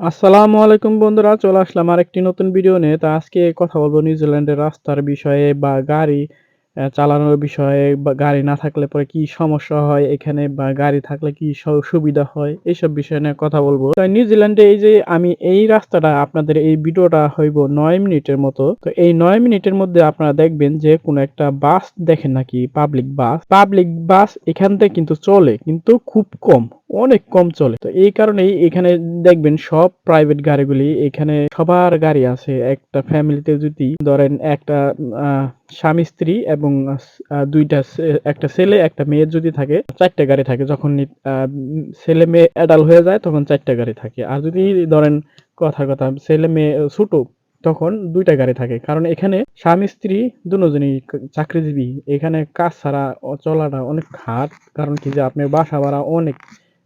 আসসালামু আলাইকুম বন্ধুরা, চলে আসলাম আরেকটি নতুন ভিডিও নিয়ে। তা আজকে কথা বলব নিউজিল্যান্ডের রাস্তার বিষয়ে বা গাড়ি চালানোর বিষয়ে, বা গাড়ি না থাকলে পরে কি সমস্যা হয় এখানে, বা গাড়ি থাকলে কি সুবিধা হয় এইসব বিষয় নিয়ে কথা বলব। তো নিউজিল্যান্ডে এই যে আমি এই রাস্তাটা, আপনাদের এই ভিডিওটা হইব নয় মিনিটের মতো। তো এই নয় মিনিটের মধ্যে আপনারা দেখবেন যে কোনো একটা বাস দেখেন নাকি পাবলিক বাস পাবলিক বাস এখান থেকে কিন্তু চলে, কিন্তু খুব কম। অনেক কম চলে। তো এই কারণেই এখানে দেখবেন সব প্রাইভেট গাড়িগুলি, এখানে সবার গাড়ি আছে। একটা ফ্যামিলিতে যদি ধরেন একটা স্বামী স্ত্রী এবং দুইটা একটা ছেলে, একটা মেয়ে যদি থাকে, চারটা গাড়ি থাকে। যখন ছেলে মেয়ে অ্যাডাল্ট হয়ে যায়, তখন চারটা গাড়ি থাকে। আর যদি ধরেন কথার কথা, ছেলে মেয়ে ছোট, তখন দুইটা গাড়ি থাকে। কারণ এখানে স্বামী স্ত্রী দুজনই চাকরিজীবী। এখানে কাজ ছাড়া, চলাটা অনেক খাট কারণ কি যে, আপনার বাসা ভাড়া অনেক।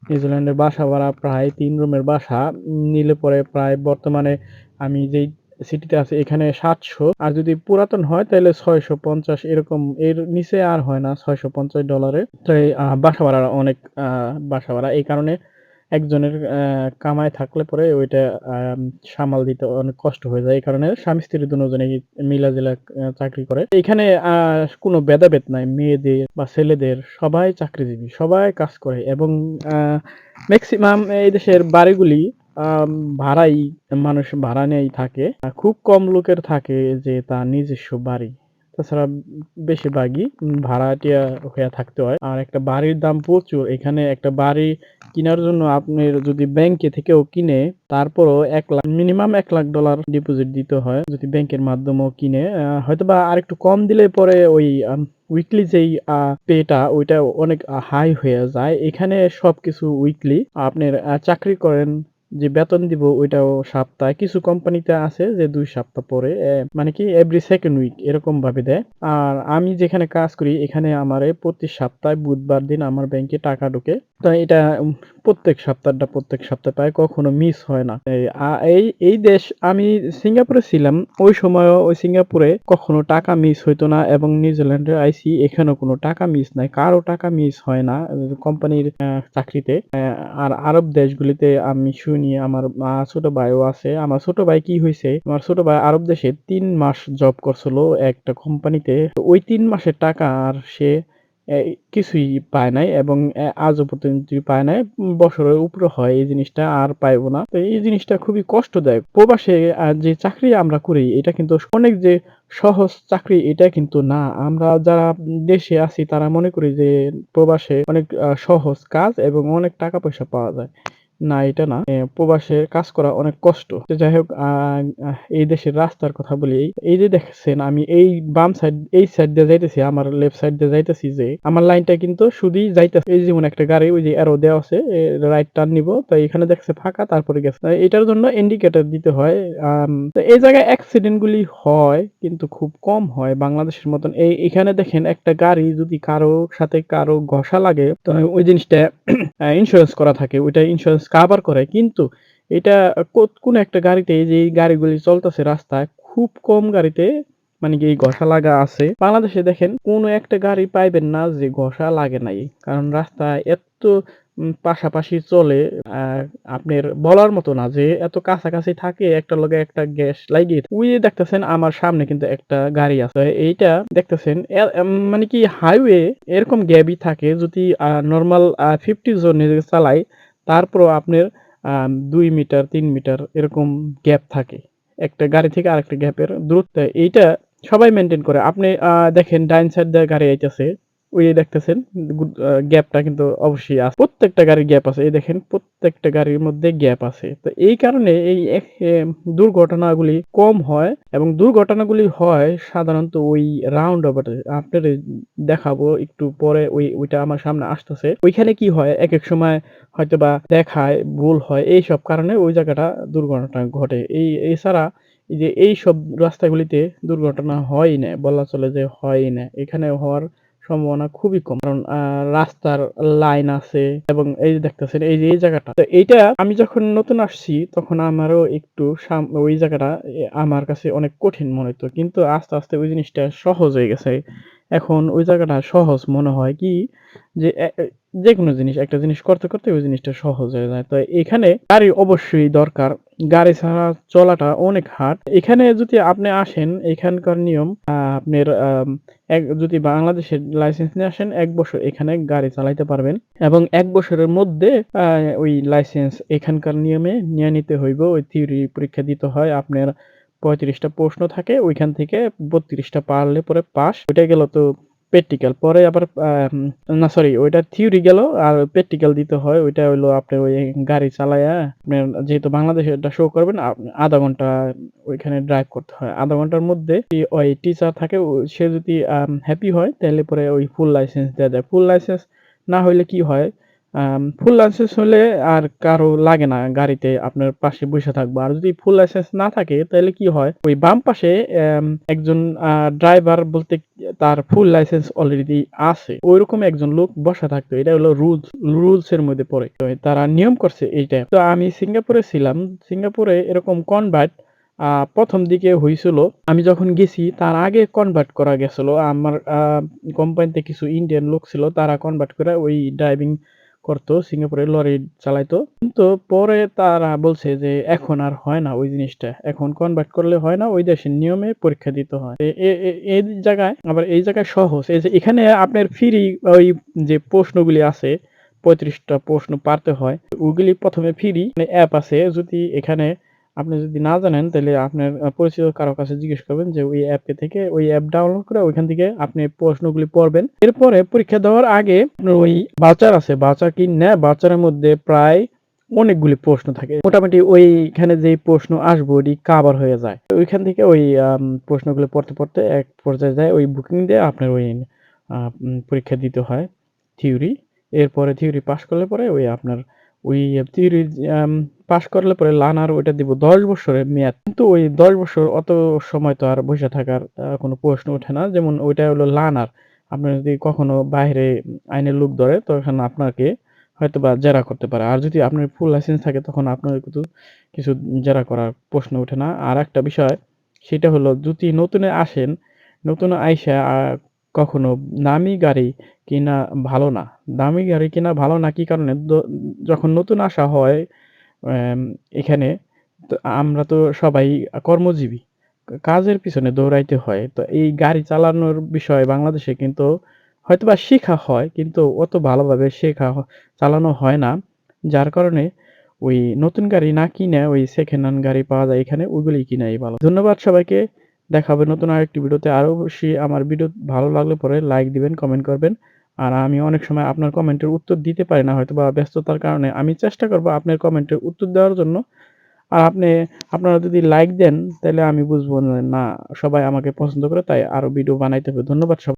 নিউজিল্যান্ডের বাসা ভাড়া প্রায় তিন রুমের বাসা। নিলে পরে প্রায় বর্তমানে আমি যেই সিটিতে আছি এখানে সাতশো। আর যদি পুরাতন হয় তাহলে ছয়শো পঞ্চাশ। এরকম এর নিচে আর হয় না, ছয়শো পঞ্চাশ ডলারে তো বাসা ভাড়া অনেক বাসা ভাড়া। এই কারণে একজনের কামাই থাকলে পরে ওইটা সামাল দিতে অনেক কষ্ট হয়ে যায়। এই কারণে স্বামী স্ত্রী দুজনেই মিলাজিলা চাকরি করে, এখানে কোনো ভেদাভেদ নাই। মেয়েদের বা ছেলেদের সবাই চাকরিজীবী, সবাই কাজ করে এবং ম্যাক্সিমাম এই দেশের বাড়িগুলি ভাড়াই, মানুষ ভাড়া নিয়েই থাকে। খুব কম লোকের থাকে যে তার নিজস্ব বাড়ি। তাছাড়া বেশিরভাগই ভাড়াটিয়া হয়ে থাকতে হয়। আর একটা বাড়ির দাম প্রচুর। এখানে একটা বাড়ি কেনার জন্য আপনি যদি ব্যাংকে থেকেও কিনে তারপরও এক লাখ মিনিমাম এক লাখ ডলার ডিপোজিট দিতে হয় যদি ব্যাংকের মাধ্যমেও কিনে। আহ, হয়তোবা আর একটু কম দিলে পরে ওই উইকলি যেই পেটা ওইটা অনেক হাই হয়ে যায়। এখানে সবকিছু উইকলি আপনার আহ, চাকরি করেন যে বেতন দিব ওইটাও সপ্তাহে। কিছু কোম্পানিতে আছে যে দুই সপ্তাহ পরে মানে কি এভরি সেকেন্ড উইক এরকম ভাবে দেয়। আর আমি যেখানে কাজ করি, এখানে আমার প্রতি সপ্তাহে বুধবার দিন আমার ব্যাংকে টাকা ঢোকে। তো এটা প্রত্যেক সপ্তাহটা প্রত্যেক সপ্তাহে পায় কখনো মিস হয় না। এই এই দেশ, আমি সিঙ্গাপুরে ছিলাম, ওই সময় ওই সিঙ্গাপুরে কখনো টাকা মিস হইতো না এবং নিউজিল্যান্ডে আইসি এখানেও কোনো টাকা মিস নাই, কারও টাকা মিস হয় না, কোম্পানির চাকরিতে। আর আরব দেশগুলিতে আমি শুনি, আমার ছোট ভাইও আছে, আমার ছোট ভাই কি হয়েছে আমার ছোট ভাই আরব দেশে তিন মাস জব করছিল একটা কোম্পানিতে ওই তিন মাসের টাকা আর সে কিছুই পায় নাই এবং আজ আজও পর্যন্ত পায় নাই। বছরের উপরে হয় এই জিনিসটা, আর পাইবো না। তো এই জিনিসটা খুবই কষ্টদায়ক। প্রবাসে যে চাকরি আমরা করি, এটা কিন্তু অনেক যে সহজ চাকরি, এটা কিন্তু না। আমরা যারা দেশে আছি, তারা মনে করি যে প্রবাসে অনেক সহজ কাজ এবং অনেক টাকা পয়সা পাওয়া যায়। না, এটা না। প্রবাসে কাজ করা অনেক কষ্ট। যাই হোক এই দেশের রাস্তার কথা বলি। এই যে দেখছেন, আমি এই বাম সাইড এই সাইড দিয়ে যাইতেছি, আমার লেফট সাইড দিয়ে যাইতেছি যে, আমার লাইনটা কিন্তু শুধুই যাইতেছে। এই যেমন একটা গাড়ি, ওই যে অ্যারো দেওয়া আছে রাইট টার্ন নিব। তো এখানে দেখছে ফাঁকা, তারপরে গেছে। এটার জন্য ইন্ডিকেটর দিতে হয় তো এই জায়গায় অ্যাক্সিডেন্ট গুলি হয়, কিন্তু খুব কম হয় বাংলাদেশের মতন। এই, এখানে দেখেন একটা গাড়ি যদি কারও সাথে কারও ঘষা লাগে, তো ওই জিনিসটা ইন্স্যুরেন্স করা থাকে। ওইটা ইন্স্যুরেন্স কাভার করে, কিন্তু এটা কোন একটা গাড়িতে যে গাড়িগুলি চলতেছে রাস্তায়, খুব কম গাড়িতে মানে কি ঘষা লাগা আছে। বাংলাদেশে দেখেন, কোনো একটা গাড়ি পাইবেন না যে ঘষা লাগে নাই। কারণ রাস্তায় এত পাশাপাশি চলে আপনার বলার মতো না যে এত কাছাকাছি থাকে, একটা লগে একটা গ্যাস লাগিয়ে ওই যে দেখতেছেন, আমার সামনে কিন্তু একটা গাড়ি আছে। এইটা দেখতেছেন মানে কি হাইওয়ে এরকম গ্যাপই থাকে। যদি নর্মাল ফিফটি জোনে চালাই তারপরও আপনার দুই মিটার, তিন মিটার এরকম গ্যাপ থাকে। একটা গাড়ি থেকে আরেকটা গ্যাপের দূরত্ব। এইটা সবাই মেনটেন করে। আপনি দেখেন ডাইন সাইড দিয়ে গাড়ি আইতেছে। ওই দেখতেছেন গ্যাপটা কিন্তু অবশ্যই আছে। প্রত্যেকটা গাড়ির গ্যাপ আছে, এই দেখেন, প্রত্যেকটা গাড়ির মধ্যে গ্যাপ আছে। তো এই কারণে এই দুর্ঘটনাগুলি কম হয় এবং দুর্ঘটনাগুলি হয় সাধারণত ওই রাউন্ড অবাটে আপনার দেখাবো একটু পরে ওই, ওইটা আমার সামনে আসতেছে। ওইখানে কি হয় এক এক সময় হয়তো বা দেখায়, ভুল হয় এই সব কারণে ওই জায়গাটা দুর্ঘটনা ঘটে। এই, এছাড়া যে এই সব রাস্তাগুলিতে দুর্ঘটনা হয় না, বলা চলে যে হয় না। এখানে হওয়ার সম্ভাবনা খুবই কম। কারণ রাস্তার লাইন আছে এবং এই যে দেখতেছেন, এই যে এই জায়গাটা। তো এইটা আমি যখন নতুন আসছি, তখন আমারও একটু ওই জায়গাটা আমার কাছে অনেক কঠিন মনে হতো কিন্তু আস্তে আস্তে ওই জিনিসটা সহজ হয়ে গেছে। এখন ওই জায়গাটা সহজ মনে হয় কি যে এ যেকোনো জিনিস একটা জিনিস করতে, করতে ওই জিনিসটা সহজ হয়ে যায়। তো এখানে গাড়ি অবশ্যই দরকার। গাড়ি ছাড়া চলাটা অনেক হার্ড। এখানে যদি আপনি আসেন এখানকার নিয়ম আপনার যদি বাংলাদেশের লাইসেন্স নিয়ে আসেন এক বছর এখানে গাড়ি চালাইতে পারবেন এবং এক বছরের মধ্যে ওই লাইসেন্স এখানকার নিয়মে নিয়ে নিতে হইব। ওই থিওরি পরীক্ষা দিতে হয়। আপনার ৩৫ টা প্রশ্ন থাকে, ওইখান থেকে ৩২ টা পারলে পরে পাস। ওইটা গেল তো প্র্যাকটিক্যাল। পরে আবার না সরি ওইটা থিওরি গেল আর প্র্যাকটিক্যাল দিতে হয়। ওইটা হইল আপনি ওই গাড়ি চালায়া যেহেতু বাংলাদেশেরটা শো করবেন আধা ঘণ্টা ওইখানে ড্রাইভ করতে হয়। আধা ঘণ্টার মধ্যে ওই টিচার থাকে সে যদি হ্যাপি হয়, তাহলে পরে ওই ফুল লাইসেন্স দেয়া যায়। ফুল লাইসেন্স না হইলে কি হয় ফুল লাইসেন্স হলে আর কারও লাগে না গাড়িতে আপনার পাশে বইসা থাকব। আর যদি ফুল লাইসেন্স না থাকে, তাহলে কি হয় ওই বাম পাশে একজন ড্রাইভার বলতে তার ফুল লাইসেন্স অলরেডি আছে। ঐরকম একজন লোক বসা থাকতো। এটা হলো রুলস রুলস এর মধ্যে পড়ে। তো তারা নিয়ম করছে এইটা। তো আমি সিঙ্গাপুরে ছিলাম। সিঙ্গাপুরে এরকম কনভার্ট ১ম দিকে হইছিল। আমি যখন গেছি, তার আগে কনভার্ট করা গেছিল। আমার কোম্পানিতে কিছু ইন্ডিয়ান লোক ছিল। তারা কনভার্ট করে ওই ড্রাইভিং করতো। সিঙ্গাপুরে লরি চালাইতো। কিন্তু পরে তারা বলছে যে এখন আর হয় না ওই জিনিসটা। এখন কনভার্ট করলে হয় না। ওই দেশের নিয়মে পরীক্ষা দিতে হয়। এই জায়গায়, আবার এই জায়গায় সহজ। এই যে এখানে আপনার ফ্রি ওই যে প্রশ্নগুলি আছে, পঁয়ত্রিশটা প্রশ্ন পারতে হয়। ওগুলি ১ম এ ফ্রি মানে অ্যাপ আছে। যদি এখানে আপনি যদি না জানেন তাইলে আপনার পরিচিত কারও কাছে জিজ্ঞেস করবেন যে ওই অ্যাপ থেকে ওই অ্যাপ ডাউনলোড করে ওইখান থেকে আপনি প্রশ্নগুলি পড়বেন। এরপরে পরীক্ষা দেওয়ার আগে আপনার ওই ভাউচার আছে। ভাউচার কিনে ভাউচারের মধ্যে প্রায় অনেকগুলি প্রশ্ন থাকে। মোটামুটি ওইখানে যেই প্রশ্ন আসবে ওটি কভার হয়ে যায়। ওইখান থেকে ওই প্রশ্নগুলো পড়তে, পড়তে এক পর্যায়ে যায় ওই বুকিং দিয়ে আপনার ওই পরীক্ষা দিতে হয় থিওরি। এরপরে থিওরি পাশ করলে পরে ওই আপনার ওই থিওরি পাশ করলে পরে লার্নার ওইটা দিব ১০ বছরের মেয়াদ। কিন্তু ওই ১০ বছর অত সময় তো আর বইসা থাকার কোনো প্রশ্ন ওঠে না। যেমন ওইটা হলো লার্নার। আপনার যদি কখনো বাইরে আইনের লোক ধরে তখন আপনাকে হয়তো বা জেরা করতে পারে। আর যদি আপনার ফুল লাইসেন্স থাকে তখন আপনার কিন্তু কিছু জেরা করার প্রশ্ন ওঠে না। আর একটা বিষয় সেটা হলো যদি নতুনে আসেন, নতুন আইসা কখনো দামি গাড়ি কিনা ভালো না। দামি গাড়ি কিনা ভালো না কি কারণে? যখন নতুন আসা হয় এখানে আমরা তো সবাই কর্মজীবী। কাজের পিছনে দৌড়াইতে হয়। তো এই গাড়ি চালানোর বিষয়ে বাংলাদেশে কিন্তু হয়তোবা শেখা হয়, কিন্তু অত ভালোভাবে শেখা চালানো হয় না। যার কারণে ওই নতুন গাড়ি না কিনে ওই সেকেন্ড হ্যান্ড গাড়ি পাওয়া যায় এখানে ওইগুলি কিনাই ভালো। ধন্যবাদ সবাইকে। দেখা হবে নতুন আরেকটি ভিডিওতে। আর অবশ্যই আমার ভিডিও ভালো লাগলে পরে লাইক দিবেন, কমেন্ট করবেন। আর আমি অনেক সময় আপনার কমেন্টের উত্তর দিতে পারি না হয়তো বা ব্যস্ততার কারণে। আমি চেষ্টা করব আপনার কমেন্টের উত্তর দেওয়ার জন্য। আর আপনি আপনারা যদি লাইক দেন তাহলে আমি বুঝব না সবাই আমাকে পছন্দ করে তাই আরও ভিডিও বানাইতে হবে। ধন্যবাদ সব